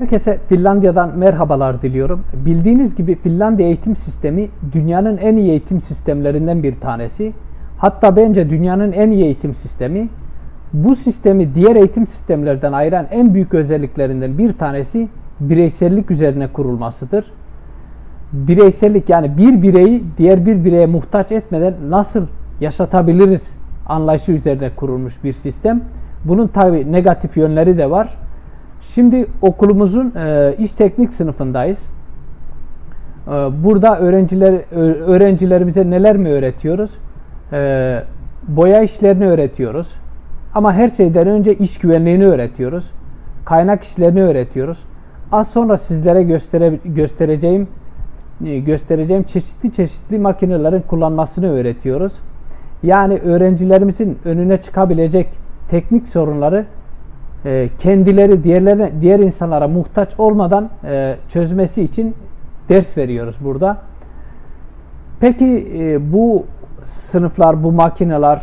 Herkese Finlandiya'dan merhabalar diliyorum. Bildiğiniz gibi Finlandiya eğitim sistemi dünyanın en iyi eğitim sistemlerinden bir tanesi. Hatta bence dünyanın en iyi eğitim sistemi. Bu sistemi diğer eğitim sistemlerden ayıran en büyük özelliklerinden bir tanesi bireysellik üzerine kurulmasıdır. Bireysellik yani bir bireyi diğer bir bireye muhtaç etmeden nasıl yaşatabiliriz anlayışı üzerine kurulmuş bir sistem. Bunun tabi negatif yönleri de var. Şimdi okulumuzun e, iş teknik sınıfındayız. E, burada öğrenciler öğrencilerimize neler mi öğretiyoruz? E, boya işlerini öğretiyoruz. Ama her şeyden önce iş güvenliğini öğretiyoruz. Kaynak işlerini öğretiyoruz. Az sonra sizlere göstere, göstereceğim e, göstereceğim çeşitli çeşitli makinelerin kullanmasını öğretiyoruz. Yani öğrencilerimizin önüne çıkabilecek teknik sorunları e, kendileri diğerlerine diğer insanlara muhtaç olmadan e, çözmesi için ders veriyoruz burada. Peki e, bu sınıflar, bu makineler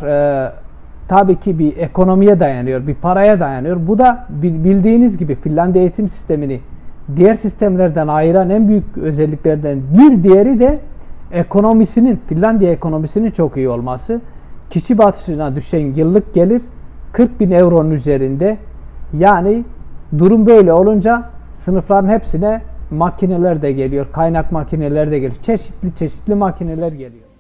tabii ki bir ekonomiye dayanıyor, bir paraya dayanıyor. Bu da bil- bildiğiniz gibi Finlandiya eğitim sistemini diğer sistemlerden ayıran en büyük özelliklerden bir diğeri de ekonomisinin, Finlandiya ekonomisinin çok iyi olması. Kişi başına düşen yıllık gelir 40 bin euronun üzerinde. Yani durum böyle olunca sınıfların hepsine makineler de geliyor, kaynak makineler de geliyor. Çeşitli çeşitli makineler geliyor.